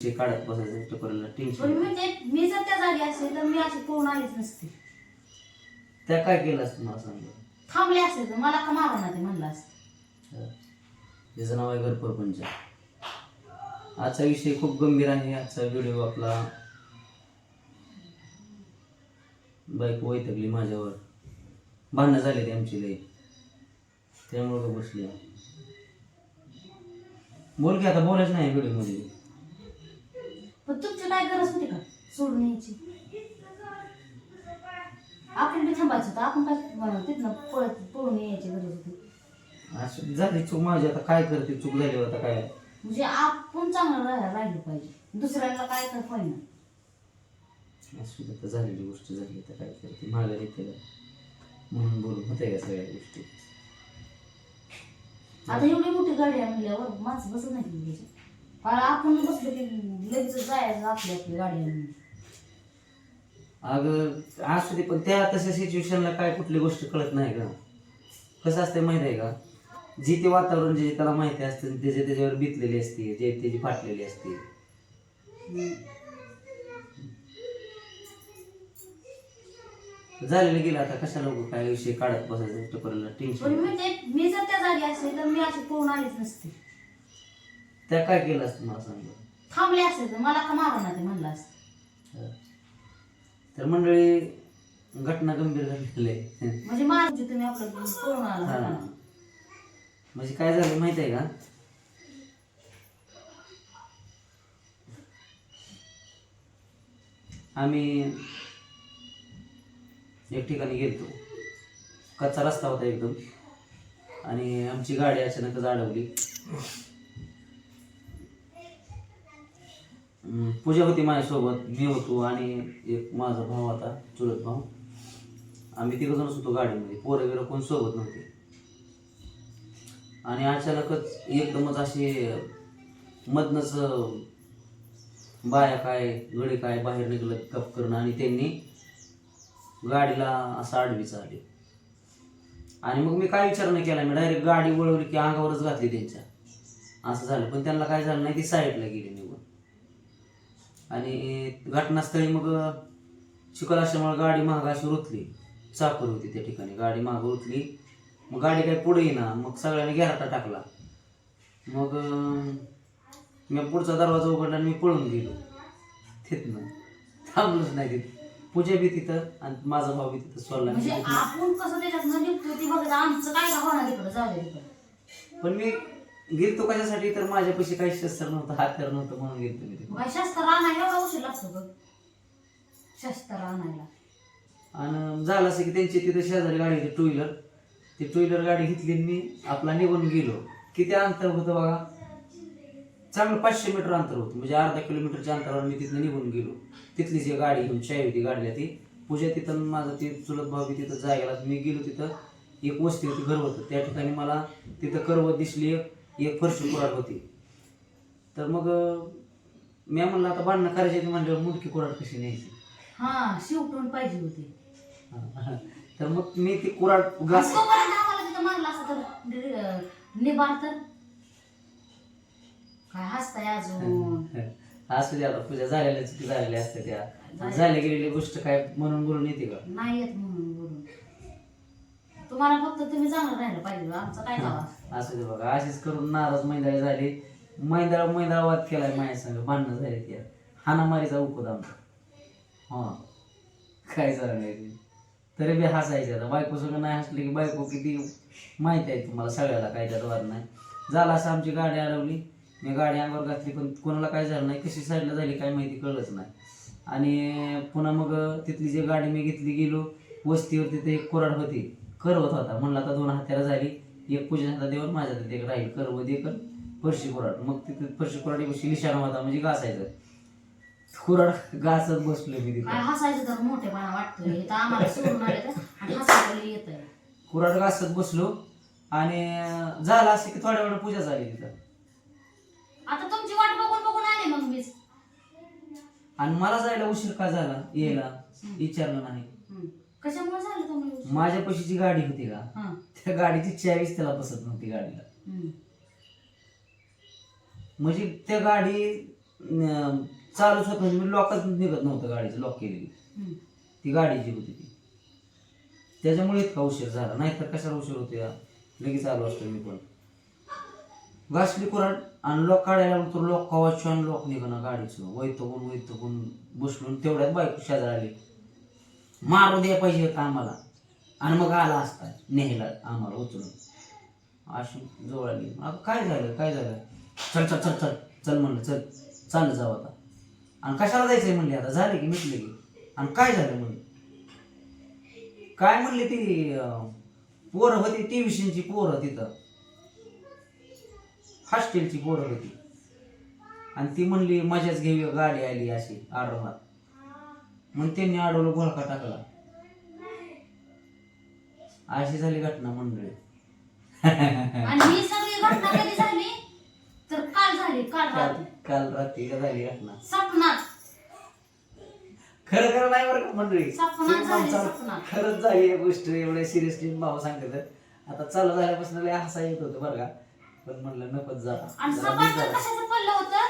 ते काढत बसायचं पण टेन्शन मी ते मी जर त्या जागी असेल तर मी अशी पळून आलीच नसते. त्या काय केलं असतं मला सांगा थांबले असेल तर मला का मारा ना ते म्हणलं असतं. त्याचं नाव आहे गरपरपंच आजचा विषय खूप गंभीर आहे. आजचा व्हिडिओ आपला बाईक वैतकली माझ्यावर. भांडणं झाले ते आमची लई. त्यामुळे बसली. बोल की आता बोलायच नाही व्हिडिओमध्ये पण तुमची काय गरज होती का सोडून यायची? आपण बी थांबायचं होतं. आपण काय तिथनं पळत पळून यायची गरज होती. असं झाली चूक माझी. आता काय करते? चूक झाली आता काय? म्हणजे आपण चांगलं राहायला राहिलं पाहिजे. दुसऱ्याला काय तर होईना असू दे, आता झालेली गोष्ट झाली. आता काय करते? माघारी येते का? म्हणून बोलून होते का सगळ्या गोष्टी? आता एवढी मोठी गाडी आहे म्हणल्यावर माणसं बसत नाही त्याच्यात. कारण आपण बसलो की लगेच जायचं आपली आपली गाडी आणून. अगं असू दे पण त्या तशा सिच्युएशनला काय कुठली गोष्ट कळत नाही का कसं असते माहिती आहे का? जे ते वातावरण जे त्याला माहिती असते त्याचे त्याच्यावर बितलेली असते जे त्याची फाटलेली असते. झालेलं गेलं आता कशाला उगाच काय विषय काढत बसायचं? पण टेन्शन मी ते मी जर त्या जागी असेल तर मी अशी पळून आलीच नसते. त्या काय केलं असतं मला सांगा थांबले असेल तर मला का मारा ना ते म्हणलं असतं. तर मंडळी घटना गंभीर आहे. म्हणजे माझी तुम्ही आपलं पळून आला हा. होता. म्हणजे काय झालं माहिती आहे का? आम्ही एक ठिकाणी गेलतो. कच्चा रस्ता होता एकदम. आणि आमची गाडी अचानकच अडवली पूजा होती माझ्यासोबत मी होतो आणि एक माझा भाऊ आता चुलत भाऊ. आम्ही तिघजणच होतो गाडीमध्ये पोरं वगैरे कोण सोबत नव्हते. आणि अचानकच एकदमच असे मधनच बाया काय गडे काय बाहेर निघलं कप करणं आणि त्यांनी गाडीला असं आडवी चालली आणि मग मी काय विचार नाही केला मी डायरेक्ट गाडी वळवली की अंगावरच घातली त्यांच्या. असं झालं. पण त्यांना काय झालं नाही ती साईडला गेली आणि घटनास्थळी मग चिखल असल्यामुळे गाडी महाग अशी रुतली चाकर होती त्या ठिकाणी. गाडी मागं उतली मग गाडी काही पुढे येईना. मग सगळ्यांनी घेराटा टाकला. मग मी पुढचा दरवाजा उघडला आणि मी पळून गेलो. तिथनं. थांबलोच नाही तिथं. पूजा बी तिथं आणि माझा भाऊ बी तिथं सोडला. म्हणजे आपण कसं त्याच्यात न निघतो ते बघत आमचं काय का होणार तिकडं जाऊ दे तिकडं. पण मी गेलतो कशासाठी? तर माझ्यापाशी काही शस्त्र नव्हतं हात्यार नव्हतं म्हणून गेलतो मी तिथं शस्त्र आणायला एवढा उशीर लागतो बघ शस्त्र आणायला. आणि झालं असं की त्यांची तिथं शेजारी गाडी होती टू व्हीलर ती टू व्हीलर गाडी घेतली आणि मी आपला निघून गेलो. किती अंतर होतं बघा? चांगलं पाचशे मीटर अंतर होतं. म्हणजे अर्धा किलोमीटरच्या अंतरावर मी तिथनं निघून गेलो. तिथली जी गाडी घेऊन चाय होती गाडीला ती. पूजा तिथं आणि माझं ते चुलत भाऊ बी तिथं जायला. मी गेलो तिथं. एक वस्ती होती घर होतं त्या ठिकाणी मला तिथं करवत दिसली एक एक फरशी कुराड होती. तर मग मी म्हणलं आता भांडणं करायची म्हणल्यावर मुडकी कुराड कशी न्यायची? हा शिवटून पाहिजे होते. तर मग मी ती कुराड घास तोपर्यंत आम्हाला तिथं मारला असं तर काय हसताय अजून? असू दे आता पूजा झालेल्या चुकी झालेल्या असते त्या. झाल्या. गेलेली गोष्ट काय म्हणून बोलून येते का? नाही येत म्हणून बोलून. तुम्हाला फक्त तुम्ही चांगलं राहिलं पाहिजे आमचं काय गावा असू दे बघा अशीच करून नाराज मैदाळी झाली. मैदाळ वाद केलाय माझ्या संग भांडणं झाले त्या हानामारीचा उकद आमचा. हा. काय झालं नाही. तरी बी हसायचे आता. बायको सगळं नाही हसली की बायको किती माहिती आहे तुम्हाला सगळ्याला काय त्यात वाद नाही. झालं असं आमची गाडी अडवली. मी गाडी अंगावर घातली पण कोणाला काय झालं नाही कशी साईडला झाली काय माहिती कळलंच नाही. आणि पुन्हा मग तिथली जी गाडी मी घेतली गेलो वस्तीवर तिथे एक कोराड होती. करवत होता म्हणलं आता दोन हात्याला झाली. एक पूजा हातात देऊन माझ्या हातात एक राहील. करवत एक आणि फरशी कोराड. मग तिथे फरशी कोराडी बशी निशाणा होता म्हणजे घासायचं. कुराड घासत बसलो मी तिथे. काय हसायचं तर मोठेपणा वाटतोय. इथं आम्हाला सोडून आले तर आणि हसायला येत आहे कुराड घासत बसलो आणि झालं असं की थोड्या वेळ पूजा झाली तिथं. आता तुमची वाट बघून बघून आले मग मीच. आणि मला जायला उशीर का झाला? यायला. विचारलं नाही. हम्म. माझ्यापाशी जी गाडी होती का? हा. त्या गाडीची चावीच त्याला बसत नव्हती गाडीला. हम्म. म्हणजे त्या गाडी न- चालूच होत नव्हती. मी लॉकच निघत नव्हतं गाडीचं लॉक केलेली. हम्म. ती गाडीची होती ती. त्याच्यामुळे इतका उशीर झाला. नाहीतर कशाला उशीर होतो या? लगेच आलो असतो मी पण. घासली कुराड आणि लॉक काढायला लागलो तर लॉक कवा छान लॉक निघणं गाडीचं. वैतकून वैतकून बसलून तेवढ्यात बायको शेजार आली. मारू द्या पाहिजे होता आम्हाला. आणि मग आला असता नेहला आम्हाला उचलून. अशी जवळ आली आता काय झालं? काय झालं? चल चल चल चल चल म्हणलं चल. चाललं जाऊ आता. आणि कशाला जायचंय? म्हणले. आता झाले की मिटले की. आणि काय झालं? म्हणले. काय म्हणली ती पोरं होती ट्युशनची पोरं तिथं. हॉस्टेलची पोरं होती. आणि ती म्हणली मजाच घेऊ गाडी आली अशी आडवणार मग त्यांनी अडवलं गोळखा टाकला. अशी झाली घटना मंडळी. आणि ही सगळी घटना कधी झाली? तर काल झाली काल काल रात्री. काल रात्री का झाली घटना. सपनात. खरं खरं नाही बरं का मंडळी? सपनात तुम्ही झाली, आमचा- सपनात. खरंच झाली ही गोष्ट एवढ्या सिरियसली भाऊ सांगते आता चालू झाल्यापासून लय हसा येत होतं बरं का. पण म्हणलं नकोच आणि. कशाचं पडलं होतं?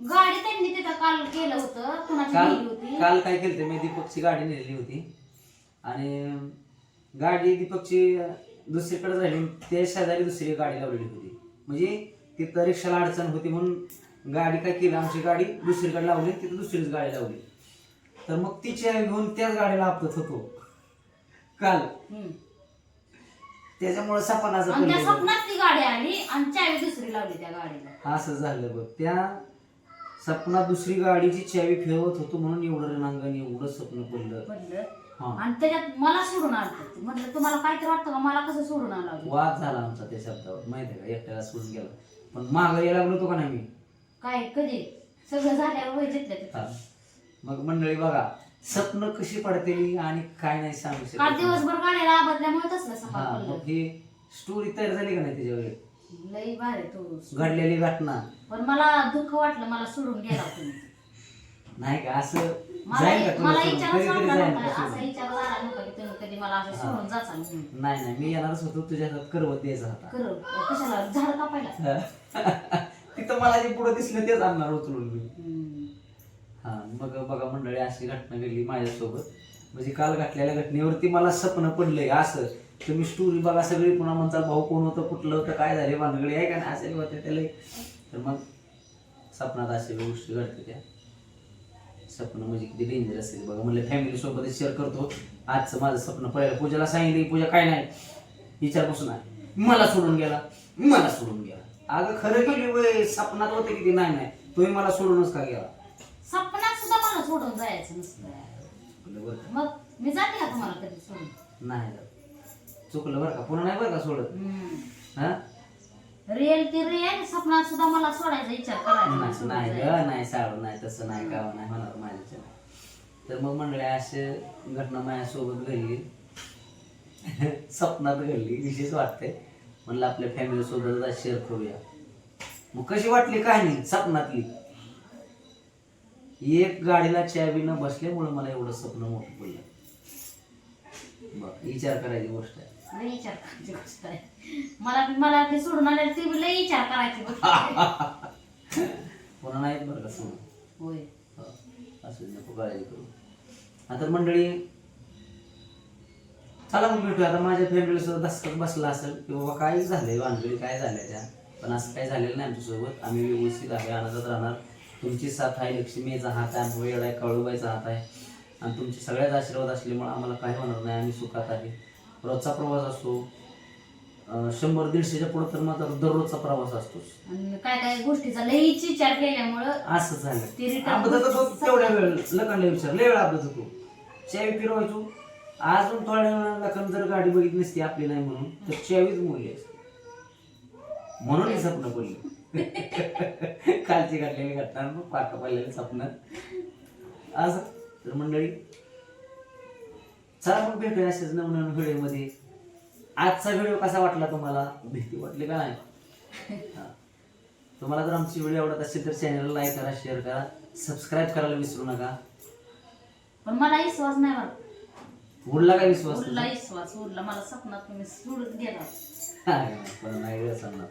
गाडी त्यांनी तिथं काल केलं होतं. कुणाची काल नेली होती? काल काय केलं मी दीपकची गाडी नेलेली होती. आणि गाडी दीपकची दुसरीकडे राहिली त्या शेजारी दुसरी गाडी लावलेली होती. म्हणजे तिथं रिक्षाला अडचण होती म्हणून गाडी काय केली आमची गाडी दुसरीकडे लावली तिथं दुसरीच गाडी लावली. तर मग तिची आई घेऊन त्याच गाडीला आपत होतो. काल. त्याच्यामुळे सपनाचं ती गाडी आली आणि चावी दुसरी लावली त्या गाडीला. असं झालं बघ. त्या सपना दुसरी गाडीची चावी फिरवत होतो म्हणून एवढं रणांगण एवढं स्वप्न पडलं. आणि त्याच्यात मला सोडून आलं म्हटलं तुम्हाला काय तर वाटतं का? मला कसं सोडून आलं वाद झाला आमचा त्या शब्दावर. माहिती आहे का? एकट्याला सोडून गेला. पण मागं यायला लागलो होतो का नाही मी? काय? कधी? सगळं झाल्यावर वय. मग मंडळी बघा स्वप्न कशी पडते आणि काय नाही सांगू शकत. दिवसभर गाड्याला आबदल्यामुळे तसलं सकाळ ही स्टोरी तयार झाली का नाही त्याच्यावर? लई भारी तू घडलेली घटना. पण मला दुःख वाटलं मला सोडून गेला तुम्ही नाही का? असं मला जाईल का तुला मला सोडून? विचारच कधीतरी वाटला जाईल नव्हता का असा सोडून? विचार झाला नव्हता की तुम्ही कधी मला असं सोडून जाचाल म्हणून. नाही नाही मी येणारच होतो. तुझ्या हातात करवत द्यायचा होता कर कशाला? झाड कापायला? तिथं मला जे पुढे दिसलं तेच आणणार उचलून मी. हम्म. हा मग बघा मंडळी अशी घटना घडली माझ्यासोबत. म्हणजे काल घडलेल्या घटनेवरती मला स्वप्न पडलंय असं? तुम्ही स्टोरी बघा सगळी पुन्हा म्हणताल भाऊ कोण होतं? कुठलं होतं? काय झाले? भानगडी आहे का नाही? असेल होते त्याला तर मग स्वप्नात असे गोष्टी घडते त्या. स्वप्न म्हणजे किती डेंजर असेल बघा. म्हणलं फॅमिली सोबत शेअर करतो. आजचं माझं स्वप्न पहिलं पूजाला सांगितलं पूजा काय नाही. विचारपासून आहे. मला सोडून गेला. मला सोडून गेला. अगं खरं गेली वय स्वप्नात होते किती नाही नाही. तुम्ही मला सोडूनच का गेला? सपनात सुद्धा मला सोडून जायचं नसतं. बरं? मग मी जाते का तुम्हाला कधी सोडून? नाही. चुकलं बरं का? पुन्हा नाही बरं का सोडत? हा? रिअल ती रिअल सपनात सुद्धा मला सोडायचा विचार करायचा. नाही सोडून नाही ग नाही साडू नाही तसं नाही का नाही होणार माझ्याच्या तर मग म्हणले असे घटना माझ्यासोबत घडली. स्वप्नात घडली विशेष वाटते म्हणलं आपल्या फॅमिली सोबत शेअर करूया. मग कशी वाटली काय नाही स्वप्नातली? एक गाडीला चावी न बसल्यामुळे मला एवढं स्वप्न मोठं पडलं. बघ विचार करायची गोष्ट आहे. लई विचार करायची गोष्ट आहे. मला मला ते सोडून आले ती बी लई विचार करायची गोष्ट आहे. पुन्हा नाही बरं का सोडून? होय. हो, असं नको काळजी करू. आता मंडळी चला मग भेटूया. आता माझ्या फॅमिली सुद्धा दसकत बसला असेल की बाबा काय झालंय भानगडी? काय झालंय त्या? पण असं काय झालेलं नाही आमच्यासोबत. आम्ही व्यवस्थित आहे आनंदात राहणार. तुमची साथ आहे लक्ष्मीचा हात आहे वेळ आहे काळूबाईचा हात आहे. आणि तुमचे सगळ्याच आशीर्वाद असल्यामुळे आम्हाला काही होणार नाही. आम्ही सुखात आहे. रोजचा प्रवास असतो. शंभर दीडशेच्या पुढे तर मात्र दररोजचा प्रवास असतोच. आणि काय काय गोष्टीचा लईच विचार केल्यामुळं असं झालं. ते return अपघात होतो तेवढ्या वेळ लखनला विचार लय वेळ अपघात होतो चावी फिरवायचो. अजून थोड्या वेळा लखन जर गाडी बघितली नसती आपली नाही म्हणून तर चावीच मोडली असती म्हणून हे स्वप्न पडली. कालची घडलेली घटना मग पाका पडलेलं स्वप्न. असं. तर मंडळी चला मग भेटूया असेच नवनवीन व्हिडिओमध्ये. आजचा व्हिडिओ कसा वाटला तुम्हाला? भीती वाटली का नाही. तुम्हाला जर आमची व्हिडिओ आवडत असेल तर चॅनलला लाईक करा शेअर करा सबस्क्राईब करायला विसरू नका. पण मला विश्वास नाही बरं उडला काय विश्वास उरला विश्वास उरला मला सपनात तुम्ही सोडून गेला पण नाही सांगणार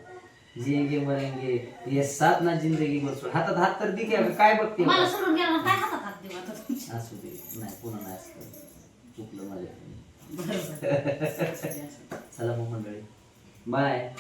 मरेंगे ये साथ ना जिंदगी सोड हातात हात तर दिखे काय बघते? मला सोडून गेला काय हातात हात तुमच्या? असू दे. नाही पुन्हा नाही असतं चुकलं माझ्या. चला मग मंडळी. बाय